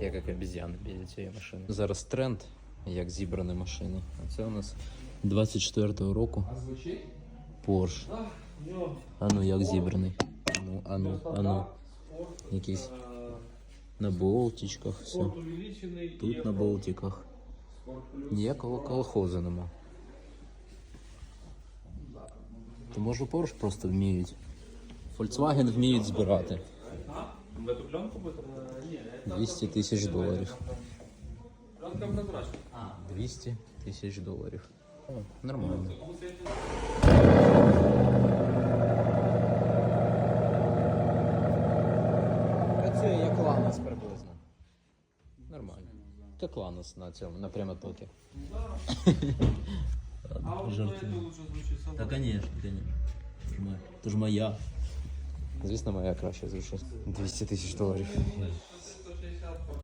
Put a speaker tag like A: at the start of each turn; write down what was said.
A: як як обіз'яни біля цієї машини. Зараз тренд, як зібрані машини. А це у нас 24-го року Porsche. А ну як зібраний? Ну, а ну, а ну. Якийсь на болтичках, все. Тут на болтиках. Ніякого колхозу нема. То може Porsche просто вміють. Volkswagen вміють збирати.
B: В эту пленку будет?
A: 200 тисяч доларів.
B: Пленка прозрачная.
A: 200 тисяч доларів. О, нормально. Працює як Ланос приблизно. Нормально. Як Ланос на цьому, на прямотокі.
B: А вот на это лучше звучит сама.
A: Та конечно, конечно. Це ж моя. Звісно, моя краща звучить. 200 тисяч доларів.